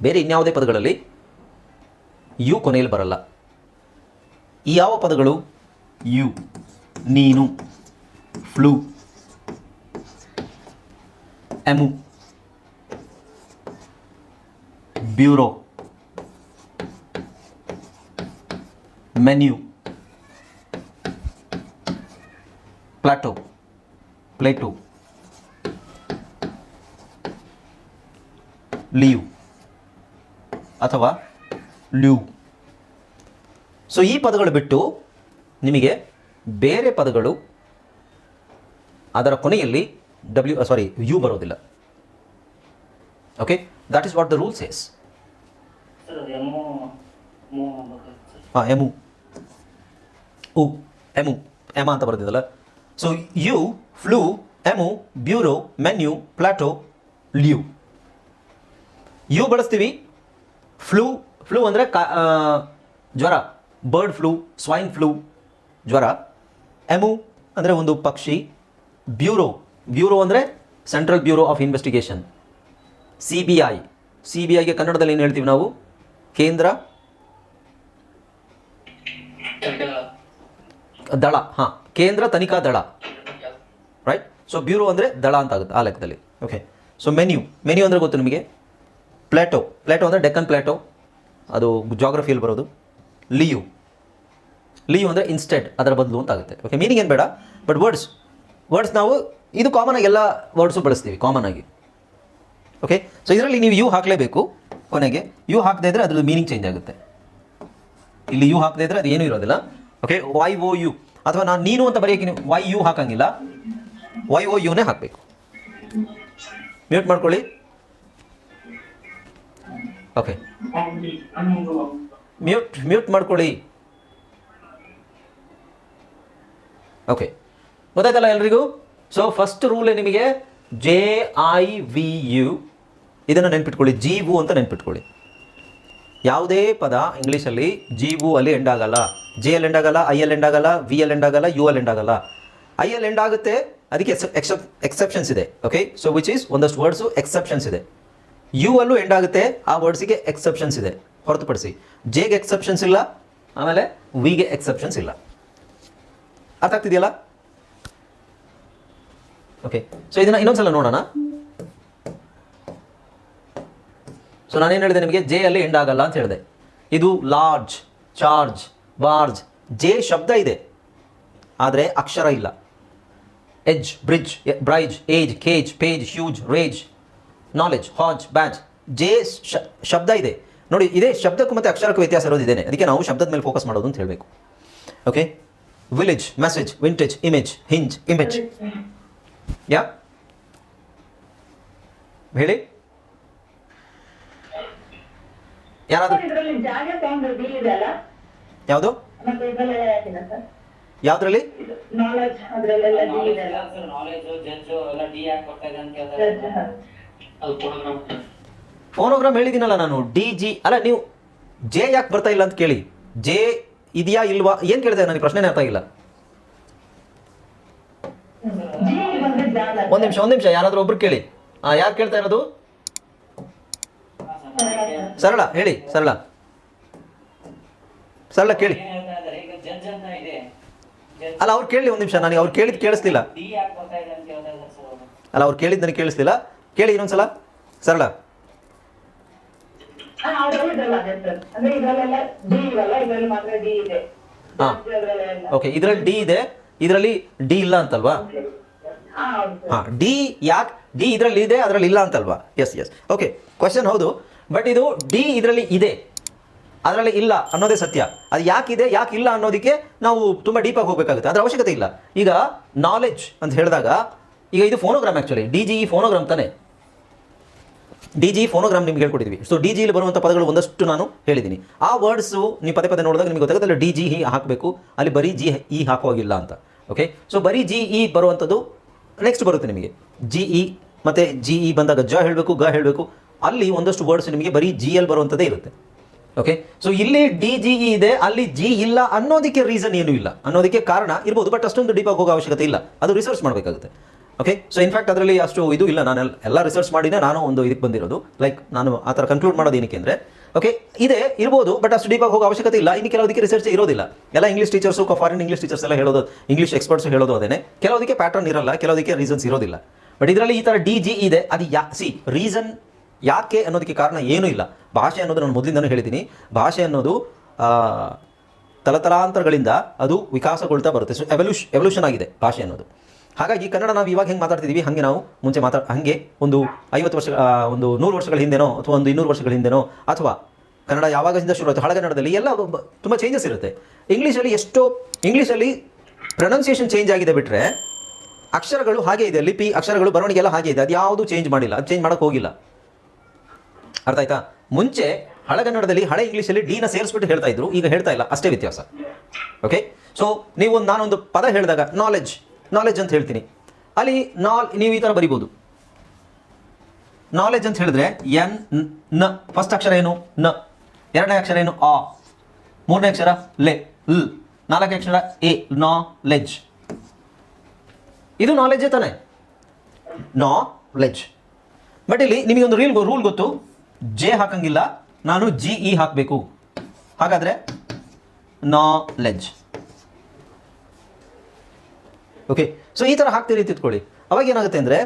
ಬೇರೆ ಇನ್ಯಾವುದೇ ಪದಗಳಲ್ಲಿ ಯು ಕೊನೆಯಲ್ಲಿ ಬರಲ್ಲ. ಈ ಯಾವ ಪದಗಳು? ಯು, ನೀನು, flu, emu, bureau, menu, Plato, Plato leave ಅಥವಾ ಲ್ಯೂ. ಸೊ ಈ ಪದಗಳು ಬಿಟ್ಟು ನಿಮಗೆ ಬೇರೆ ಪದಗಳು ಅದರ ಕೊನೆಯಲ್ಲಿ ಡಬ್ಲ್ಯೂ ಸಾರಿ ಯು ಬರೋದಿಲ್ಲ okay that is what the rules says ಹಾಂ ಎಮು ಉ ಎಮು ಎಮ ಅಂತ ಬರ್ತಿದ್ದಲ್ಲ so you flu emu bureau menu Plato lieu. U ಬಳಸ್ತೀವಿ ಫ್ಲೂ ಫ್ಲೂ ಅಂದರೆ ಕಾ ಜ್ವರ. ಬರ್ಡ್ ಫ್ಲೂ ಸ್ವೈನ್ ಫ್ಲೂ ಜ್ವರ. ಎಮು ಅಂದರೆ ಒಂದು ಪಕ್ಷಿ. ಬ್ಯೂರೋ ಬ್ಯೂರೋ ಅಂದರೆ central bureau of investigation C B I C B ಐಗೆ ಕನ್ನಡದಲ್ಲಿ ಏನು ಹೇಳ್ತೀವಿ ನಾವು? ಕೇಂದ್ರ? ದಳ, ಹಾಂ. ಕೇಂದ್ರ ತನಿಖಾ ದಳ. ರೈಟ್ ಸೊ ಬ್ಯೂರೋ ಅಂದರೆ ದಳ ಅಂತ ಆಗುತ್ತೆ ಆ ಲೆಕ್ಕದಲ್ಲಿ. ಓಕೆ ಸೊ ಮೆನ್ಯೂ ಮೆನ್ಯು ಅಂದರೆ ಗೊತ್ತು ನಿಮಗೆ? ಪ್ಲಾಟೋ ಪ್ಲಾಟೋ ಅಂದರೆ ಡೆಕ್ಕನ್ ಪ್ಲಾಟೋ, ಅದು ಜಾಗ್ರಫಿಯಲ್ಲಿ ಬರೋದು. ಲಿಯು ಲಿಯು ಅಂದರೆ ಇನ್ಸ್ಟೆಂಟ್ ಅದರ ಬದಲು ಅಂತ ಆಗುತ್ತೆ. ಓಕೆ ಮೀನಿಂಗ್ ಏನು ಬೇಡ ಬಟ್ ವರ್ಡ್ಸ್ ವರ್ಡ್ಸ್ ನಾವು, ಇದು ಕಾಮನ್ ಆಗಿ ಎಲ್ಲ ವರ್ಡ್ಸು ಬಳಸ್ತೀವಿ ಕಾಮನ್ ಆಗಿ. ಓಕೆ ಸೊ ಇದರಲ್ಲಿ ನೀವು ಯು ಹಾಕಲೇಬೇಕು ಕೊನೆಗೆ. ಯು ಹಾಕದೇ ಇದ್ದರೆ ಅದ್ರದ್ದು ಮೀನಿಂಗ್ ಚೇಂಜ್ ಆಗುತ್ತೆ. ಇಲ್ಲಿ ಯು ಹಾಕದೇ ಇದ್ದರೆ ಅದು ಏನೂ ಇರೋದಿಲ್ಲ. ಓಕೆ ವೈ ಓ ಯು ಅಥವಾ ನಾನು ನೀನು ಅಂತ ಬರೆಯೋಕೆ ವೈ ಯು ಹಾಕಂಗಿಲ್ಲ. ವೈ ಓ ಯುನೇ ಹಾಕಬೇಕು. ಮ್ಯೂಟ್ ಮಾಡ್ಕೊಳ್ಳಿ. ಓಕೆ ಮ್ಯೂಟ್ ಮ್ಯೂಟ್ ಮಾಡ್ಕೊಳ್ಳಿ. ಓಕೆ ಗೊತ್ತಾಯ್ತಲ್ಲ ಎಲ್ರಿಗೂ? ಸೊ ಫಸ್ಟ್ ರೂಲ್ ನಿಮಗೆ ಜೆ ಐ ವಿ ಯು ಇದನ್ನು ನೆನ್ಪಿಟ್ಕೊಳ್ಳಿ. ಜೀವು ಅಂತ ನೆನ್ಪಿಟ್ಕೊಳ್ಳಿ. ಯಾವುದೇ ಪದ ಇಂಗ್ಲೀಷಲ್ಲಿ ಜೀವು ಅಲ್ಲಿ ಎಂಡ್ ಆಗಲ್ಲ. ಜೆ ಎಲ್ ಎಂಡ್ ಆಗಲ್ಲ ಐ ಎಲ್ ಎಂಡ್ ಆಗಲ್ಲ ವಿ ಎಲ್ ಎಂಡ್ ಆಗಲ್ಲ ಯು ಎಲ್ ಎಂಡ್ ಆಗಲ್ಲ. ಐ ಎಲ್ ಎಂಡ್ ಆಗುತ್ತೆ, ಅದಕ್ಕೆ ಎಕ್ಸೆಪ್ಷನ್ಸ್ ಇದೆ. ಓಕೆ ಸೊ ವಿಚ್ ಈಸ್ ಒಂದಷ್ಟು ವರ್ಡ್ಸು ಎಕ್ಸೆಪ್ಷನ್ಸ್ ಇದೆ. ಯು ಅಲ್ಲೂ ಎಂಡ್ ಆಗುತ್ತೆ. ಆ ವರ್ಡ್ಸಿಗೆ ಎಕ್ಸೆಪ್ಷನ್ಸ್ ಇದೆ. ಹೊರತುಪಡಿಸಿ ಜೆಗೆ ಎಕ್ಸೆಪ್ಷನ್ಸ್ ಇಲ್ಲ, ಆಮೇಲೆ ವಿಗೆ ಎಕ್ಸೆಪ್ಷನ್ಸ್ ಇಲ್ಲ. ಅರ್ಥ ಆಗ್ತಿದೆಯಲ್ಲ? ಓಕೆ ಸೊ ಇದನ್ನ ಇನ್ನೊಂದ್ಸಲ ನೋಡೋಣ. ಸೊ ನಾನೇನು ಹೇಳಿದೆ ನಿಮಗೆ? ಜೆ ಅಲ್ಲಿ ಎಂಡ್ ಆಗಲ್ಲ ಅಂತ ಹೇಳಿದೆ. ಇದು ಲಾರ್ಜ್ ಚಾರ್ಜ್ ವಾರ್ಜ್ ಜೆ ಶಬ್ದ ಇದೆ. ಆದರೆ ಅಕ್ಷರ ಇಲ್ಲ. Edge bridge ಬ್ರೈಜ್ age cage page huge rage knowledge ಹಾಜ್ ಬ್ಯಾಜ್ ಜೆ ಶ- ಶಬ್ದ ಇದೆ. ನೋಡಿ ಇದೇ ಶಬ್ದಕ್ಕೂ ಮತ್ತು ಅಕ್ಷರಕ್ಕೂ ವ್ಯತ್ಯಾಸ ಇರೋದಿದ್ದೇನೆ ಅದಕ್ಕೆ ನಾವು ಶಬ್ದದ ಮೇಲೆ ಫೋಕಸ್ ಮಾಡೋದು ಅಂತ ಹೇಳಬೇಕು. Okay village message vintage image hinge image ಯಾ ಹೇಳಿ? ಯಾರಾದರೂ ಯಾವುದು? ಯಾವುದ್ರಲ್ಲಿ? ನಾಲೆಜ್ ಫೋನೋಗ್ರಾಮ್ ಹೇಳಿದ್ದೀನಲ್ಲ ನಾನು ಡಿ ಜಿ ಅಲ್ಲ ನೀವು ಜೆ ಯಾಕೆ ಬರ್ತಾ ಇಲ್ಲ ಅಂತ ಕೇಳಿ. ಜೆ ಇದೆಯಾ ಇಲ್ವಾ? ಏನು ಕೇಳಿದೆ ನನಗೆ ಪ್ರಶ್ನೆನೇ ಅರ್ಥ ಆಗಿಲ್ಲ. ಒಂದ್ ನಿಮಿಷ ಒಂದು ನಿಮಿಷ ಯಾರಾದ್ರೂ ಒಬ್ರು ಕೇಳಿ. ಹಾಂ ಯಾರು ಕೇಳ್ತಾ ಇರೋದು? ಸರಳ ಹೇಳಿ ಸರಳ. ಸರಳ ಕೇಳಿ. ಅಲ್ಲ ಅವ್ರು ಕೇಳಿ ಒಂದು ನಿಮಿಷ ನನಗೆ ಅವ್ರು ಕೇಳಿದ್ ಕೇಳಿಸ್ತಿಲ್ಲ ಯಾಕೆ ಅಲ್ಲ ಅವ್ರು ಕೇಳಿದ್ ನನಗೆ ಕೇಳಿಸ್ಲಿಲ್ಲ. ಕೇಳಿ ಇನ್ನೊಂದ್ಸಲ. ಸರಳ. ಓಕೆ ಇದರಲ್ಲಿ ಡಿ ಇದೆ. ಇದರಲ್ಲಿ ಡಿ ಇಲ್ಲ ಅಂತಲ್ವಾ? ಹಾ ಡಿ ಯಾಕೆ? ಡಿ ಇದರಲ್ಲಿ ಇದೆ ಅದರಲ್ಲಿ ಇಲ್ಲ ಅಂತಲ್ವಾ? ಎಸ್ ಎಸ್ ಓಕೆ ಕ್ವಶನ್ ಹೌದು ಬಟ್ ಇದು ಡಿ ಇದರಲ್ಲಿ ಇದೆ ಅದರಲ್ಲಿ ಇಲ್ಲ ಅನ್ನೋದೇ ಸತ್ಯ. ಅದು ಯಾಕಿದೆ ಯಾಕೆ ಇಲ್ಲ ಅನ್ನೋದಕ್ಕೆ ನಾವು ತುಂಬ ಡೀಪಾಗಿ ಹೋಗಬೇಕಾಗುತ್ತೆ. ಅದರ ಅವಶ್ಯಕತೆ ಇಲ್ಲ. ಈಗ ನಾಲೆಡ್ಜ್ ಅಂತ ಹೇಳಿದಾಗ ಈಗ ಇದು phonogram actually D G phonogram ತಾನೆ. ಡಿ ಜಿ ಫೋನೋಗ್ರಾಮ್ ನಿಮ್ಗೆ ಹೇಳ್ಕೊಟ್ಟಿದ್ವಿ. ಸೊ ಡಿ ಜಿಲಿ ಬರುವಂಥ ಪದಗಳು ಒಂದಷ್ಟು ನಾನು ಹೇಳಿದ್ದೀನಿ ಆ ವರ್ಡ್ಸು ನೀವು ಪದೇ ಪದೇ ನೋಡಿದಾಗ ನಿಮಗೆ ಗೊತ್ತಾಗುತ್ತೆ ಡಿ ಜಿ ಇ ಹಾಕಬೇಕು, ಅಲ್ಲಿ ಬರೀ ಜಿ ಇ ಹಾಕುವಾಗಿಲ್ಲ ಅಂತ. ಓಕೆ ಸೊ ಬರೀ ಜಿ ಇ ಬರುವಂಥದ್ದು ನೆಕ್ಸ್ಟ್ ಬರುತ್ತೆ ನಿಮಗೆ. ಜಿ ಇ ಮತ್ತು ಜಿ ಇ ಬಂದಾಗ ಜ ಹೇಳಬೇಕು, ಗ ಹೇಳಬೇಕು, ಅಲ್ಲಿ ಒಂದಷ್ಟು ವರ್ಡ್ಸ್ ನಿಮಗೆ ಬರೀ ಜಿ ಎಲ್ ಬರುವಂಥದ್ದೇ ಇರುತ್ತೆ. ಓಕೆ ಸೊ ಇಲ್ಲಿ ಡಿ ಜಿ ಇ ಇದೆ, ಅಲ್ಲಿ ಜಿ ಇಲ್ಲ ಅನ್ನೋದಕ್ಕೆ ರೀಸನ್ ಏನೂ ಇಲ್ಲ. ಅನ್ನೋದಕ್ಕೆ ಕಾರಣ ಇರ್ಬೋದು ಬಟ್ ಅಷ್ಟೊಂದು ಡೀಪಾಗಿ ಹೋಗೋ ಅವಶ್ಯಕತೆ ಇಲ್ಲ. ಅದು ರಿಸರ್ಚ್ ಮಾಡಬೇಕಾಗುತ್ತೆ. ಓಕೆ ಸೊ ಇನ್ಫ್ಯಾಕ್ಟ್ ಅದರಲ್ಲಿ ಅಷ್ಟು ಇದು ಇಲ್ಲ. ನಾನು ಎಲ್- ಎಲ್ಲ ರಿಸರ್ಚ್ ಮಾಡಿನೇ ನಾನು ಒಂದು ಇದಕ್ಕೆ ಬಂದಿರೋದು. ಲೈಕ್ ನಾನು ಆ ಥರ ಕನ್ಕ್ಲೂಡ್ ಮಾಡೋದು ಏನಕ್ಕೆ ಅಂದರೆ ಓಕೆ ಇದೆ, ಇರ್ಬೋದು ಬಟ್ ಅಷ್ಟು ಡೀಪಾಗಿ ಹೋಗೋ ಅವಶ್ಯಕತೆ ಇಲ್ಲ. ಇನ್ನು ಕೆಲವದಕ್ಕೆ ರಿಸರ್ಚ್ ಇರೋದಿಲ್ಲ. ಎಲ್ಲ English teachers foreign English teachers ಎಲ್ಲ ಹೇಳೋದು ಇಂಗ್ಲೀಷ್ ಎಕ್ಸ್ಪರ್ಟ್ಸ್ ಹೇಳೋದು ಅದೇ ಕೆಲವದಕ್ಕೆ ಪ್ಯಾಟರ್ನ್ ಇರಲ್ಲ, ಕೆಲವೊದಕ್ಕೆ ರೀಸನ್ಸ್ ಇರೋದಿಲ್ಲ. ಬಟ್ ಇದರಲ್ಲಿ ಈ ಥರ ಡಿ ಜಿ ಇದೆ, ಅದು ಯಾ ಸಿ ರೀಸನ್ ಯಾಕೆ ಅನ್ನೋದಕ್ಕೆ ಕಾರಣ ಏನೂ ಇಲ್ಲ. ಭಾಷೆ ಅನ್ನೋದು ನಾನು ಮೊದಲಿಂದನೂ ಹೇಳಿದ್ದೀನಿ. ಭಾಷೆ ಅನ್ನೋದು ತಲತಲಾಂತರಗಳಿಂದ ಅದು ವಿಕಾಸಗೊಳ್ತಾ ಬರುತ್ತೆ. ಸೊ ಎವಲ್ಯೂಷ್ ಎವಲ್ಯೂಷನ್ ಆಗಿದೆ ಭಾಷೆ ಅನ್ನೋದು. ಹಾಗಾಗಿ ಕನ್ನಡ ನಾವು ಇವಾಗ ಹೆಂಗೆ ಮಾತಾಡ್ತಿದ್ದೀವಿ ಹಾಗೆ ನಾವು ಮುಂಚೆ ಮಾತಾ, ಹಾಗೆ ಒಂದು ಐವತ್ತು ವರ್ಷ ಒಂದು ನೂರು ವರ್ಷಗಳ ಹಿಂದೆನೋ ಅಥವಾ ಒಂದು ಇನ್ನೂರು ವರ್ಷಗಳ ಹಿಂದೆನೋ ಅಥವಾ ಕನ್ನಡ ಯಾವಾಗಿಂದ ಶುರು ಆಯಿತು ಹಳಗನ್ನಡದಲ್ಲಿ ಎಲ್ಲ ತುಂಬ ಚೇಂಜಸ್ ಇರುತ್ತೆ. ಇಂಗ್ಲೀಷಲ್ಲಿ ಎಷ್ಟೋ ಇಂಗ್ಲೀಷಲ್ಲಿ ಪ್ರೊನೌನ್ಸಿಯೇಷನ್ ಚೇಂಜ್ ಆಗಿದೆ ಬಿಟ್ಟರೆ ಅಕ್ಷರಗಳು ಹಾಗೆ ಇದೆ, ಲಿಪಿ, ಅಕ್ಷರಗಳು ಬರವಣಿಗೆ ಎಲ್ಲ ಹಾಗೆ ಇದೆ. ಅದು ಯಾವುದು ಚೇಂಜ್ ಮಾಡಿಲ್ಲ, ಅದು ಚೇಂಜ್ ಮಾಡೋಕೆ ಹೋಗಿಲ್ಲ. ಅರ್ಥ ಆಯ್ತಾ? ಮುಂಚೆ ಹಳಗನ್ನಡದಲ್ಲಿ ಹಳೆ ಇಂಗ್ಲೀಷಲ್ಲಿ ಡಿನ ಸೇರಿಸ್ಬಿಟ್ಟು ಹೇಳ್ತಾ ಇದ್ರು, ಈಗ ಹೇಳ್ತಾ ಇಲ್ಲ, ಅಷ್ಟೇ ವ್ಯತ್ಯಾಸ. ಓಕೆ ಸೊ ನೀವು ನಾನೊಂದು ಪದ ಹೇಳಿದಾಗ ನಾಲೆಜ್ ನಾಲೆಜ್ ಅಂತ ಹೇಳ್ತೀನಿ. ಅಲ್ಲಿ ನಾಲ್ ನೀವು ಈ ಥರ ಬರಿಬೋದು. ನಾಲೆಜ್ ಅಂತ ಹೇಳಿದ್ರೆ ಎನ್ನ. ಫಸ್ಟ್ ಅಕ್ಷರ ಏನು? ನ. ಎರಡನೇ ಅಕ್ಷರ ಏನು? ಆ. ಮೂರನೇ ಅಕ್ಷರ ಲೆ, ಲ್. ನಾಲ್ಕನೇ ಅಕ್ಷರ ಎ ನಾಲೆಜ್ ಇದು ನಾಲೆಜ್ ತಾನೆ? ನಾಲೆಜ್ ಬಟ್ ಇಲ್ಲಿ ನಿಮಗೆ ಒಂದು ರೀಲ್ ರೂಲ್ ಗೊತ್ತು. ಜೆ ಹಾಕಂಗಿಲ್ಲ. ನಾನು ಜಿ ಇ ಹಾಕಬೇಕು. ಹಾಗಾದ್ರೆ ನಾಲೆಜ್ ಓಕೆ ಸೊ ಈ ಥರ ಹಾಕ್ತೀರಿ ತಿತ್ಕೊಳ್ಳಿ ಅವಾಗ ಏನಾಗುತ್ತೆ ಅಂದರೆ,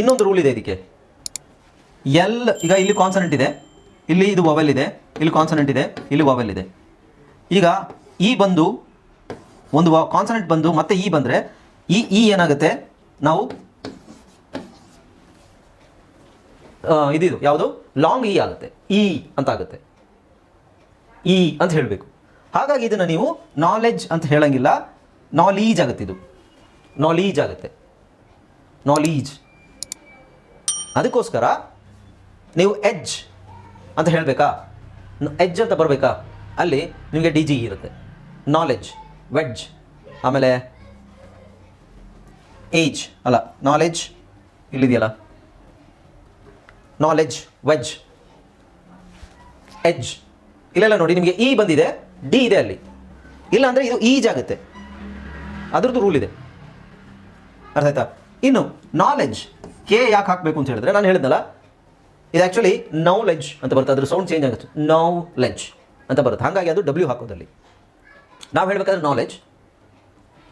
ಇನ್ನೊಂದು ರೂಲ್ ಇದೆ ಇದಕ್ಕೆ. ಎಲ್ ಈಗ ಇಲ್ಲಿ ಕಾನ್ಸನೆಂಟ್ ಇದೆ. ಇಲ್ಲಿ ಇದು ವವೆಲ್ ಇದೆ. ಇಲ್ಲಿ ಕಾನ್ಸನೆಂಟ್ ಇದೆ. ಇಲ್ಲಿ ವವೆಲ್ ಇದೆ. ಈಗ ಈ ಬಂದು, ಒಂದು ಕಾನ್ಸನೆಂಟ್ ಬಂದು ಮತ್ತೆ ಈ ಬಂದರೆ, ಈ ಈ ಏನಾಗುತ್ತೆ? ನಾವು ಇದು ಇದಿದು, ಯಾವುದು? ಲಾಂಗ್ ಇ ಆಗುತ್ತೆ. ಇ ಅಂತ ಆಗುತ್ತೆ. ಇ ಅಂತ ಹೇಳಬೇಕು. ಹಾಗಾಗಿ ಇದನ್ನು ನೀವು ನಾಲೆಜ್ ಅಂತ ಹೇಳಂಗಿಲ್ಲ. ನಾಲೀಜ್ ಆಗುತ್ತೆ ಇದು ನಾಲೀಜ್ ಆಗುತ್ತೆ. ನಾಲೇಜ್ ಅದಕ್ಕೋಸ್ಕರ ನೀವು ಎಜ್ ಅಂತ ಹೇಳಬೇಕಾ? ಎಜ್ ಅಂತ ಬರಬೇಕಾ? ಅಲ್ಲಿ ನಿಮಗೆ ಡಿ ಜಿ ಇರುತ್ತೆ. ನಾಲೆಜ್ ವೆಜ್ ಆಮೇಲೆ ಏಜ್ ಅಲ್ಲ ನಾಲೆಜ್ ಇಲ್ಲಿದೆಯಲ್ಲ? ನಾಲೆಜ್ ವೆಜ್ ಎಜ್ ಇಲ್ಲೆಲ್ಲ ನೋಡಿ, ನಿಮಗೆ ಇ ಬಂದಿದೆ ಡಿ ಇದೆ ಅಲ್ಲಿ. ಇಲ್ಲ ಅಂದರೆ ಇದು ಈಜ್ ಆಗುತ್ತೆ. ಅದ್ರದ್ದು ರೂಲ್ ಇದೆ. ಅರ್ಥ ಆಯ್ತಾ? ಇನ್ನು ನಾಲೆಜ್ ಕೆ ಯಾಕೆ ಹಾಕಬೇಕು ಅಂತ ಹೇಳಿದ್ರೆ ನಾನು ಹೇಳಿದ್ನಲ್ಲ, ಇದು ಆ್ಯಕ್ಚುಲಿ ಲೆಜ್ ಅಂತ ಬರುತ್ತೆ ಅದ್ರ ಸೌಂಡ್ ಚೇಂಜ್ ಆಗುತ್ತೆ. ನೌಲೆಡ್ಜ್ ಅಂತ ಬರುತ್ತೆ. ಹಾಗಾಗಿ ಅದು ಡಬ್ಲ್ಯೂ ಹಾಕೋದಲ್ಲಿ ನಾವು ಹೇಳಬೇಕಾದ್ರೆ ನಾಲೆಜ್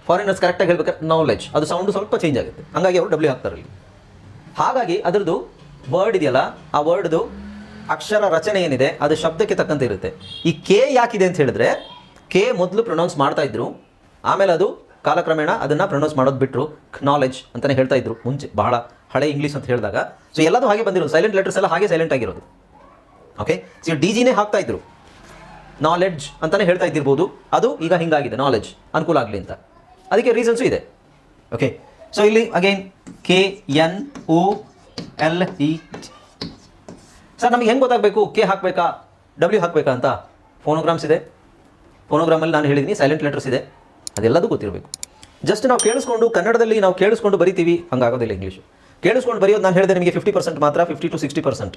ಫಾರಿನರ್ಸ್ ಕರೆಕ್ಟಾಗಿ ಹೇಳ್ಬೇಕಾದ್ರೆ ನಾಲೆಡ್ಜ್ ಅದು ಸೌಂಡ್ ಸ್ವಲ್ಪ ಚೇಂಜ್ ಆಗುತ್ತೆ. ಹಾಗಾಗಿ ಅವರು ಡಬ್ಲ್ಯೂ ಹಾಕ್ತಾರೆ ಅಲ್ಲಿ ಹಾಗಾಗಿ ಅದರದ್ದು ವರ್ಡ್ ಇದೆಯಲ್ಲ, ಆ ವರ್ಡ್ದು ಅಕ್ಷರ ರಚನೆ ಏನಿದೆ, ಅದು ಶಬ್ದಕ್ಕೆ ತಕ್ಕಂತೆ ಇರುತ್ತೆ. ಈ ಕೆ ಯಾಕಿದೆ ಅಂತ ಹೇಳಿದ್ರೆ ಕೆ ಮೊದಲು ಪ್ರೊನೌನ್ಸ್ ಮಾಡ್ತಾ ಇದ್ರು, ಆಮೇಲೆ ಅದು ಕಾಲಕ್ರಮೇಣ ಅದನ್ನು ಪ್ರೊನೌನ್ಸ್ ಮಾಡೋದು ಬಿಟ್ಟರು ನಾಲೆಜ್ ಅಂತಲೇ ಹೇಳ್ತಾ ಇದ್ರು. ಮುಂಚೆ ಬಹಳ ಹಳೆ ಇಂಗ್ಲೀಷ್ ಅಂತ ಹೇಳಿದಾಗ. ಸೊ ಎಲ್ಲದೂ ಹಾಗೆ ಬಂದಿರೋದು. ಸೈಲೆಂಟ್ ಲೆಟರ್ಸ್ ಎಲ್ಲ ಹಾಗೆ ಸೈಲೆಂಟ್ ಆಗಿರೋದು. ಓಕೆ ಸೊ ಡಿ ಜಿನೇ ಹಾಕ್ತಾ ಇದ್ರು. ನಾಲೆಡ್ಜ್ ಅಂತಲೇ ಹೇಳ್ತಾ ಇದ್ದಿರ್ಬೋದು. ಅದು ಈಗ ಹಿಂಗಾಗಿದೆ. ನಾಲೆಡ್ಜ್ ಅನುಕೂಲ ಆಗಲಿ ಅಂತ. ಅದಕ್ಕೆ ರೀಸನ್ಸು ಇದೆ. ಓಕೆ ಸೊ ಇಲ್ಲಿ again K N O L E sir ನಮಗೆ ಹೆಂಗೆ ಗೊತ್ತಾಗಬೇಕು? ಕೆ ಹಾಕಬೇಕಾ? ಡಬ್ಲ್ಯೂ ಹಾಕಬೇಕಾ ಅಂತ? ಫೋನೋಗ್ರಾಮ್ಸ್ ಇದೆ. ಫೋನೋಗ್ರಾಮಲ್ಲಿ ನಾನು ಹೇಳಿದ್ದೀನಿ ಸೈಲೆಂಟ್ ಲೆಟರ್ಸ್ ಇದೆ. ಅದೆಲ್ಲದೂ ಗೊತ್ತಿರಬೇಕು. ಜಸ್ಟ್ ನಾವು ಕೇಳಿಸ್ಕೊಂಡು ಕನ್ನಡದಲ್ಲಿ ನಾವು ಕೇಳಿಸ್ಕೊಂಡು ಬರಿತೀವಿ, ಹಂಗಾಗೋದಿಲ್ಲ ಇಂಗ್ಲೀಷು ಕೇಳಿಸ್ಕೊಂಡು ಬರೆಯೋದು ನಾನು ಹೇಳಿದೆ ನಿಮಗೆ ಫಿಫ್ಟಿ ಪರ್ಸೆಂಟ್ ಮಾತ್ರ ಫಿಫ್ಟಿ ಟು ಸಿಕ್ಸ್ಟಿ ಪರ್ಸೆಂಟ್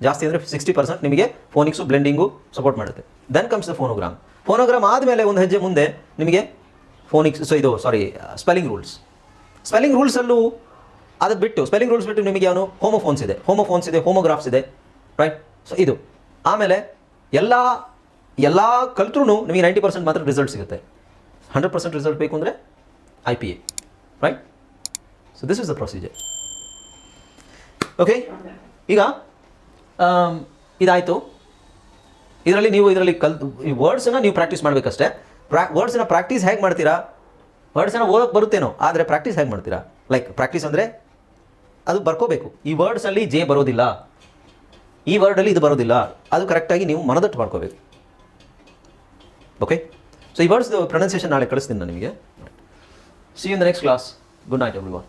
ಜಾಸ್ತಿ ಅಂದರೆ ಸಿಕ್ಸ್ಟಿ ಪರ್ಸೆಂಟ್ ನಿಮಗೆ ಫೋನಿಕ್ಸು ಬ್ಲೆಂಡಿಂಗು ಸಪೋರ್ಟ್ ಮಾಡುತ್ತೆ. Then comes the phonogram phonogram ಆದಮೇಲೆ ಒಂದು ಹೆಜ್ಜೆ ಮುಂದೆ ನಿಮಗೆ ಫೋನಿಕ್ಸ್ ಸೊ ಇದು ಸಾರಿ ಸ್ಪೆಲ್ಲಿಂಗ್ ರೂಲ್ಸ್ ಸ್ಪೆಲ್ಲಿಂಗ್ ರೂಲ್ಸಲ್ಲೂ ಅದು ಬಿಟ್ಟು ಸ್ಪೆಲ್ಲಿಂಗ್ ರೂಲ್ಸ್ ಬಿಟ್ಟು ನಿಮಗೆ ಅವನು ಹೋಮೋಫೋನ್ಸ್ ಇದೆ. ಹೋಮೋಫೋನ್ಸ್ ಇದೆ ಹೋಮೋಗ್ರಾಫ್ಸ್ ಇದೆ ರೈಟ್ ಸೊ ಇದು. ಆಮೇಲೆ ಎಲ್ಲ ಎಲ್ಲ ಕಲ್ತ್ರೂ ನಿಮಗೆ ನೈಂಟಿ ಪರ್ಸೆಂಟ್ ಮಾತ್ರ ರಿಸಲ್ಟ್ ಸಿಗುತ್ತೆ. ಹಂಡ್ರೆಡ್ ಪರ್ಸೆಂಟ್ ರಿಸಲ್ಟ್ ಬೇಕು ಅಂದರೆ I P A right so this is the procedure okay ಈಗ ಆಮ್, ಇದಾಯಿತು. ಇದರಲ್ಲಿ ನೀವು ಇದರಲ್ಲಿ ಕಲ್ತು ಈ ವರ್ಡ್ಸನ್ನು ನೀವು ಪ್ರಾಕ್ಟೀಸ್ ಮಾಡಬೇಕಷ್ಟೇ. ಪ್ರಾ ವರ್ಡ್ಸನ್ನ ಪ್ರಾಕ್ಟೀಸ್ ಹೇಗೆ ಮಾಡ್ತೀರಾ? ವರ್ಡ್ಸನ್ನ ಓದೋಕೆ ಬರುತ್ತೇನೋ ಆದರೆ ಪ್ರಾಕ್ಟೀಸ್ ಹೇಗೆ ಮಾಡ್ತೀರಾ? ಲೈಕ್ ಪ್ರಾಕ್ಟೀಸ್ ಅಂದರೆ ಅದು ಬರ್ಕೋಬೇಕು. ಈ ವರ್ಡ್ಸಲ್ಲಿ ಜೆ ಬರೋದಿಲ್ಲ. ಈ ವರ್ಡಲ್ಲಿ ಇದು ಬರೋದಿಲ್ಲ. ಅದು ಕರೆಕ್ಟಾಗಿ ನೀವು ಮನದಟ್ಟು ಮಾಡ್ಕೋಬೇಕು. ಓಕೆ ಸೊ ಈ ವರ್ಡ್ಸ್ ಪ್ರೊನೌನ್ಸಿಯೇಷನ್ ನಾಳೆ ಕಳಿಸ್ತೀನಿ ನಾನು ನಿಮಗೆ. See in the next class good night everyone